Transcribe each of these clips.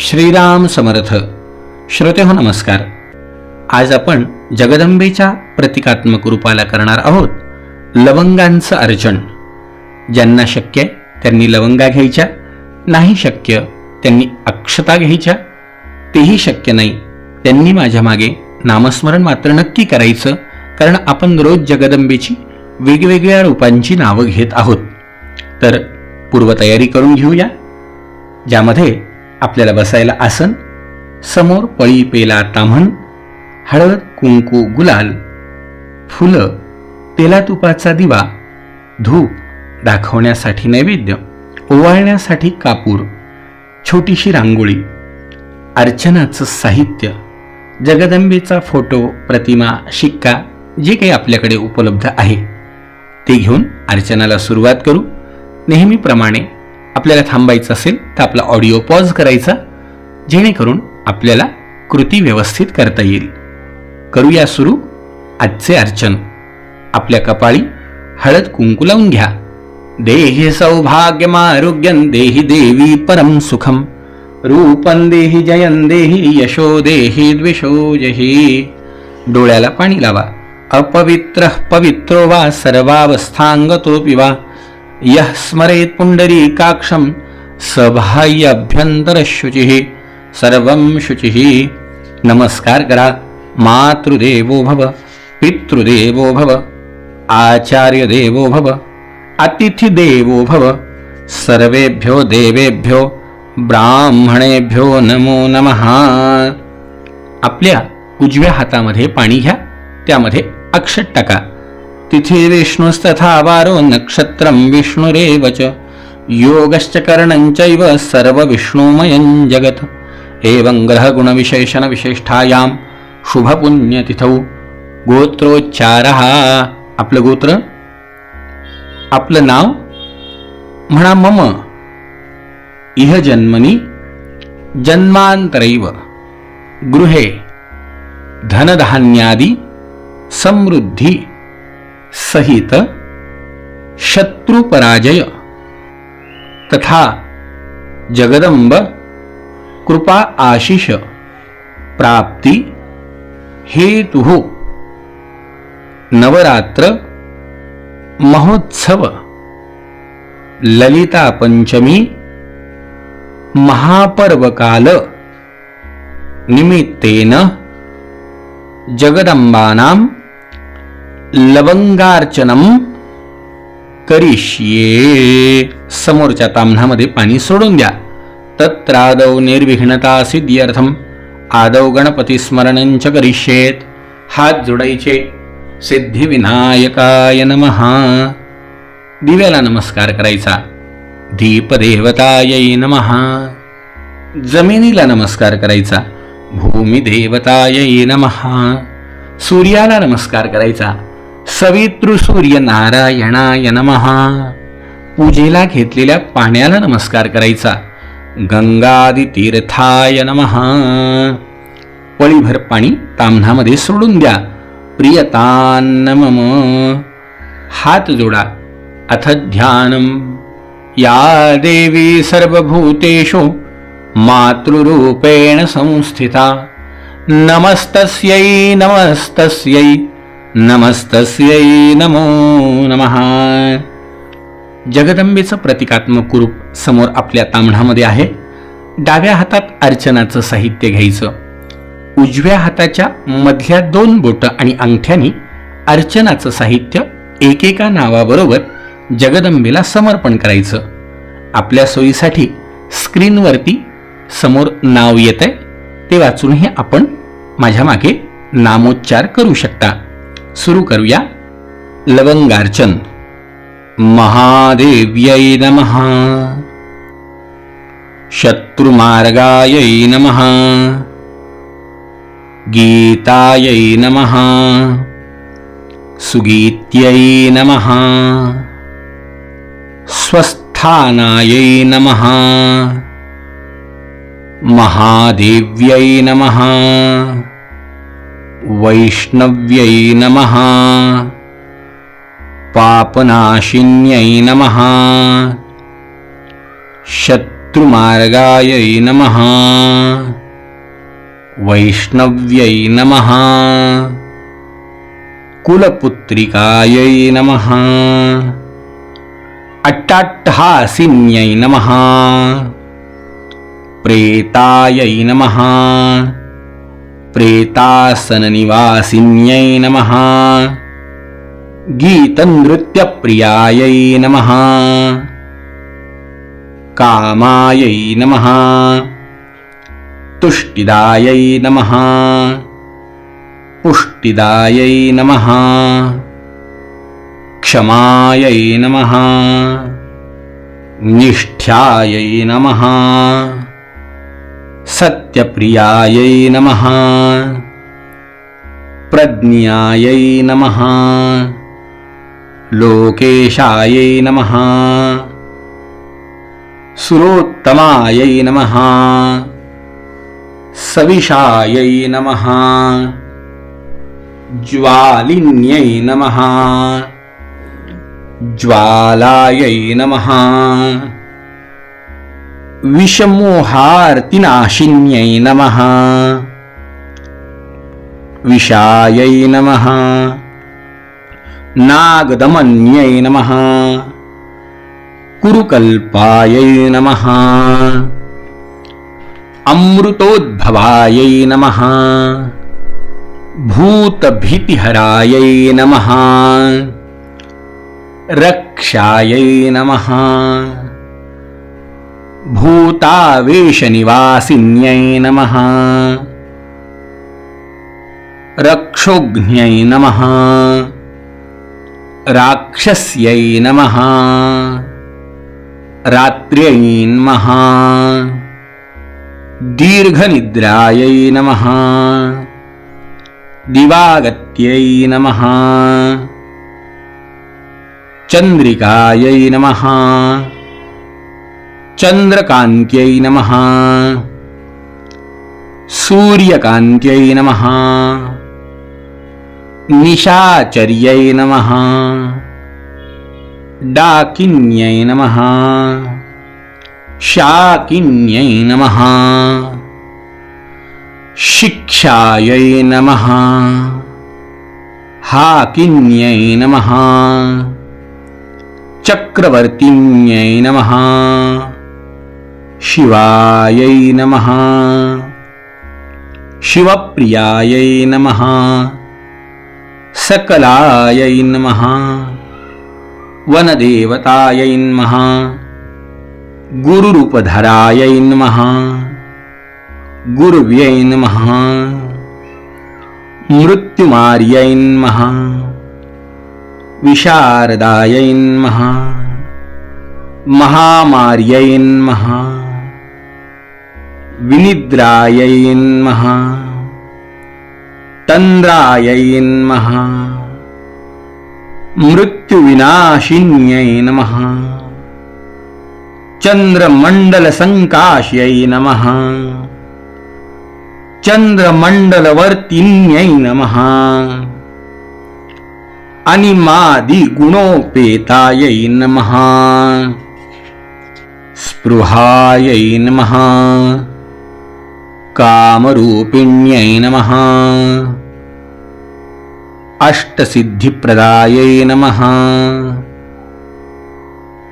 श्रीराम समर्थ. श्रोते हो नमस्कार. आज आपण जगदंबेच्या प्रतिकात्मक रूपाला करणार आहोत लवंगांचं अर्चन ज्यांना शक्य आहे त्यांनी लवंगा घ्यायच्या नाही शक्य त्यांनी अक्षता घ्यायच्या. तेही शक्य नाही त्यांनी माझ्या मागे नामस्मरण मात्र नक्की करायचं कारण आपण रोज जगदंबेची वेगवेगळ्या रूपांची नावं घेत आहोत. तर पूर्वतयारी करून घेऊया. ज्यामध्ये आपल्याला बसायला आसन. समोर पळी पेला ताम्हण हळद कुंकू गुलाल फुलं तेलातुपाचा दिवा धूप दाखवण्यासाठी नैवेद्य ओवाळण्यासाठी कापूर छोटीशी रांगोळी अर्चनाचं साहित्य जगदंबेचा फोटो प्रतिमा शिक्का जे काही आपल्याकडे उपलब्ध आहे ते घेऊन अर्चनाला सुरुवात करू. नेहमीप्रमाणे आपल्याला थांबायचं असेल तर आपला ऑडिओ पॉज करायचा जेणेकरून आपल्याला कृती व्यवस्थित करता येईल. करूया सुरू आजचे अर्चन. आपल्या कपाळी हळद कुंकू लावून घ्या. देहि सौभाग्यम आरोग्यं देहि देवी परम सुखम. रूपं देहि जयं देहि यशो देहि द्विषो जही. डोळ्याला पाणी लावा. अपवित्र पवित्रो वा सर्वावस्थांगतोपि वा. यः स्मरेत् पुण्डरीकाक्षं सबाह्यभ्यन्तरशुचिः सर्वं शुचिः। नमस्कार करा मातृदेवो भव पितृदेवो भव आचार्यदेवो भव अतिथिदेवो भव सर्वेभ्यो देवेभ्यो ब्राह्मणेभ्यो नमो नमः। आपल्या उजव्या हातामध्ये पाणी घ्या त्यामध्ये अक्षत टाका। तिथिरिष्णुस्तथा वारो नक्षत्रं विष्णुरेव च। योगश्च कर्णञ्चैव सर्वविष्णुमयं जगत्। एवं ग्रहगुणविशेषणविशिष्टायां शुभपुण्यतिथौ गोत्रोच्चारः। आपलं गोत्र? आपलं नाव? म्हणा मम। इह जन्मनी? जन्मांतरैव गृहे। धनधान्यादी। समृद्धी। सहित शत्रुपराजय। तथा जगदंब कृपा आशिष प्राप्ती हेतु नवरात्र महोत्सव ललिता पंचमी महापर्वकाल निमित्तेन जगदंबानां लवंगार्चनम करिष्ये. समोरच्या ताम्हणामध्ये पाणी सोडून द्या. तत्रादौ निर्विघ्नता सिद्ध्यर्थम आदौ गणपती स्मरणंच करिष्येत. हात जोडायचे. सिद्धिविनायकाय नमः. दिव्याला नमस्कार करायचा. दीपदेवतायै नमहा जमिनीला नमस्कार करायचा. भूमिदेवतायै नमहा सूर्याला नमस्कार करायचा. सवितृसूर्य नारायणाय नमहा पूजेला घेतलेल्या पाण्याला नमस्कार करायचा. गंगादी तीर्थाय नमहा पळीभर पाणी ताम्हणामध्ये सोडून द्या. प्रियतान्न मम हात जोडा. अथ ध्यानम. या देवी सर्वभूतेषु मातृरूपेण संस्थिता. नमस्तस्यै नमस्तस्यै. नमस्तस्यै नमो नमः. जगदंबेचं प्रतिकात्मक रूप समोर आपल्या ताम्हणामध्ये आहे. डाव्या हातात अर्चनाचं साहित्य घ्यायचं. उजव्या हाताच्या मधल्या दोन बोटं आणि अंगठ्यानी अर्चनाचं साहित्य एकेका नावाबरोबर जगदंबेला समर्पण करायचं. आपल्या सोयीसाठी स्क्रीनवरती समोर नाव येत आहे ते वाचूनही आपण माझ्या मागे नामोच्चार करू शकता. सुरू करूया. लवंगार्चन. महादेव्यै नमः. शत्रुमार्गायै नमः. गीतायै नमः. सुगीत्यै नमः. स्वस्थानायै नमः. महादेव्यै नमः. वैष्णव्यै नमः पापनाशिन्यै नमः शत् पितृमार्गायै नमः वैष्णव्यै नमः कुलपुत्रिकायै नमः अट्टाट्टहासिन्यै नमः प्रेतायै नमः प्रेतासननिवासिन्यै नमः। गीतनृत्यप्रियायै नमः। कामायै नमः। तुष्टिदायै नमः। पुष्टिदायै नमः। क्षमायै नमः। निष्ठ्यायै नमः सत्यप्रियायै नमः। प्रज्ञायै नमः। लोकेशायै नमः। सुरोत्तमायै नमः। सविशायै नमः। ज्वालिन्यै नमः। ज्वालायै नमः विषमोहार्तिनाशिन्यै नमः। विषायै नमः। नागदमन्यै नमः। कुरुकल्पायै नमः। अमृतोद्भवायै नमः। भूतभीतिहरायै नमः। रक्षायै नमः भूतावेशनिवासिन्यै नमः। रक्षोघ्न्यै नमः। राक्षस्यै नमः। रात्र्यै नमः। दीर्घनिद्रायै नमः। दिवागत्यै नमः। चन्द्रिकायै नमः चन्द्रकान्त्यै नमः। सूर्यकान्त्यै नमः। निशाचर्यै नमः। डाकिन्यै नमः। शाकिन्यै नमः। शिक्षायै नमः। हाकिन्यै नमः। चक्रवर्तिन्यै नमः शिवायै नमः। शिवप्रियायै नमः। सकलायै नमः। वनदेवतायै नमः। गुरुरूपधरायै नमः। गुरुव्यै नमः। मृत्युमार्यै नमः। विशारदायै नमः। महामार्यै नमः। विनिद्रायैन्मः तन्द्रायैन्मः नमः मृत्युविनाशिन्यै नमः चन्द्रमण्डलसङ्काश्यै नमः चन्द्रमण्डलवर्तिन्यै नमः अनिमादिगुणोपेतायै नमः स्पृहायै नमः कामरूपिण्यै नमः। अष्टसिद्धिप्रदायै नमः।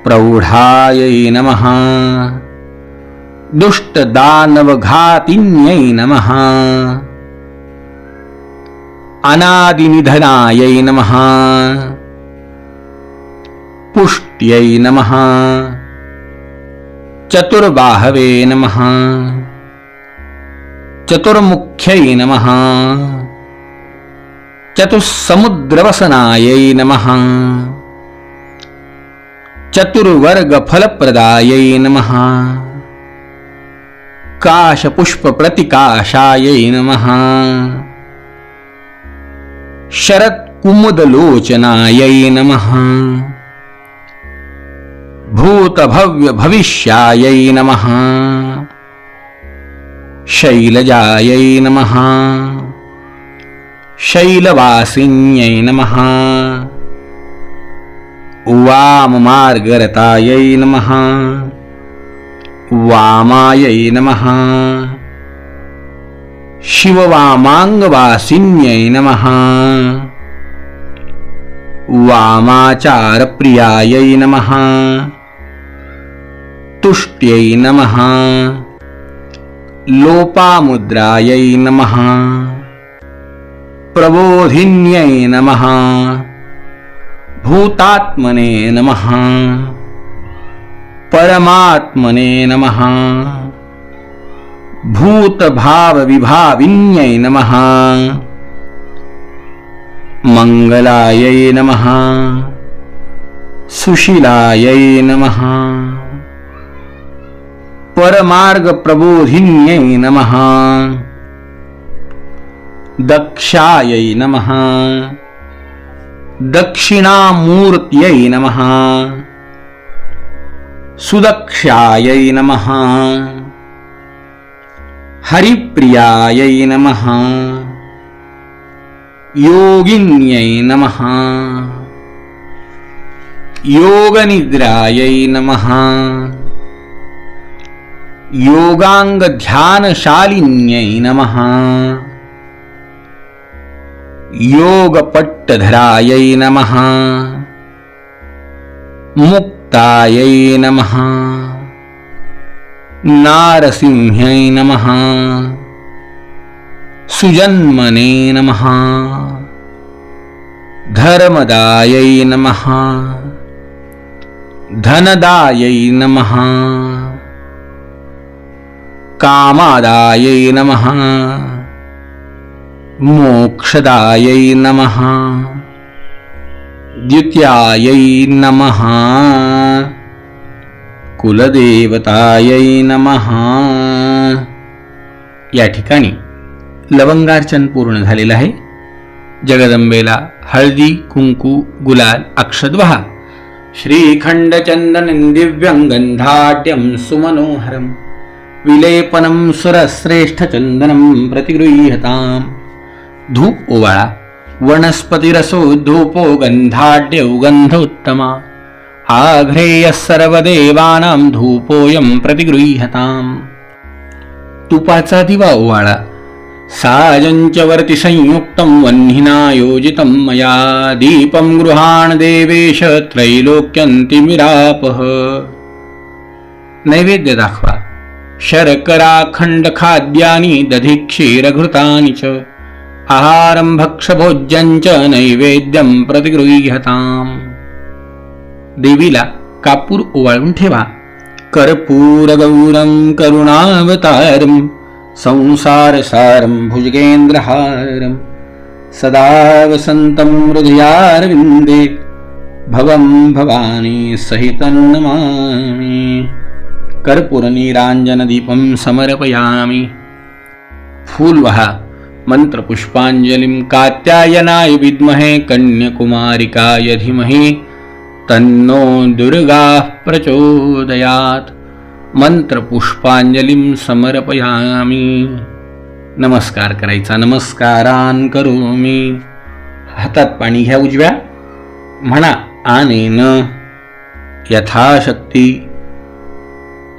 प्रौढायै नमः। दुष्टदानवघातिन्यै नमः। अनादिनिधनायै नमः। पुष्ट्यै नमः। चतुर्बाहवे नमः चतुर्मुख्यै नमः। चतुस्समुद्रवसनायै नमः। चतुर्वर्गफलप्रदायै नमः। काशपुष्पप्रतिकाशायै नमः। शरत्कुमुदलोचनायै नमः। भूतभव्यभविष्यायै नमः। शैलजायै नमः। शैलवासिन्यै नमः। वाममार्गरतायै नमः। वामायै नमः। शिववामाङ्गवासिन्यै नमः। वामाचारप्रियायै नमः। तुष्ट्यै नमः। लोपामुद्रायै नमः। प्रबोधिन्यै नमः। भूतात्मने नमः। परमात्मने नमः। भूतभावविभाविन्यै नमः। मङ्गलायै नमः। सुशीलायै नमः। परमार्गप्रबोधिन्यै नमः। दक्षायै नमः। दक्षिणामूर्त्यै नमः। सुदक्षायै नमः। हरिप्रियायै नमः। योगिन्यै नमः। योगनिद्रायै नमः। योगाङ्गध्यानशालिन्यै नमः। योगपट्टधरायै नमः। मुक्तायै नमः। नारसिंह्यै नमः। सुजन्मने नमः। धर्मदायै नमः। धनदायै नमः कामादायै नमः। मोक्षदायै नमः। द्वितीयायै नमः। कुलदेवतायै नमः। या ठिकाणी लवंगार्चन पूर्ण झालेलं आहे. जगदंबेला हळदी कुंकू गुलाल अक्षद्वहा श्रीखंडचंदन दिव्यं गंधाट्यं सुमनोहरं विलेपनं सुरश्रेष्ठचन्दनं प्रतिगृह्यताम्। धूप ओवाळा वनस्पतिरसो धूपो गंधाढ्यौ उत्तमा आघ्रेयः सर्वदेवानां धूपोऽयं प्रतिगृह्यताम्। तुपाचा दिवा ओवाळा सायञ्चवर्ति संयुक्तं वह्निना योजितं मया। दीपं गृहाण देवेश त्रैलोक्यन्तिमिरापः। नैवेद्य दाखवा। शर्कराखण्डखाद्यानि दधिक्षीरघृतानि दधि क्षीरघृतानि च। आहारं भक्षभोज्यं च नैवेद्यं प्रतिगृह्यताम्। देवीला कापूर ओवाळून ठेवा। कर्पूरगौरं करुणावतारं संसारसारं भुजगेन्द्रहारं सदा वसन्तं हृदयारविन्दे। भवं भवानी सहितं नमामि। कर्पूरनीराञ्जनदीपं समर्पयामि। फूलवहा मन्त्रपुष्पाञ्जलिं कात्यायनाय विद्महे कन्यकुमारिकाय धीमहि तन्नो दुर्गाः प्रचोदयात्। मंत्रपुष्पांजलीं समर्पयामी। नमस्कार करायचा नमस्कारान करोमि। हातात पाणी घ्या उजव्या म्हणा आनेन यथाशक्ती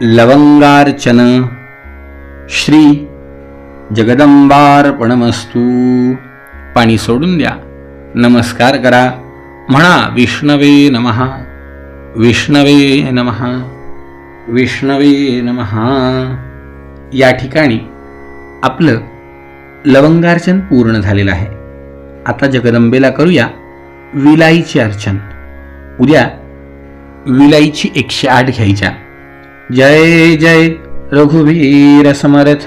लवंगार्चन श्री जगदंबार्पणमस्तू. पाणी सोडून द्या. नमस्कार करा. म्हणा विष्णवे नमः. विष्णवे नमहा विष्णवे नमहा या ठिकाणी आपलं लवंगार्चन पूर्ण झालेलं आहे. आता जगदंबेला करूया विलाईची अर्चन. उद्या विलाईची एकशे आठ घ्यायच्या. जय जय रघुवीर समर्थ।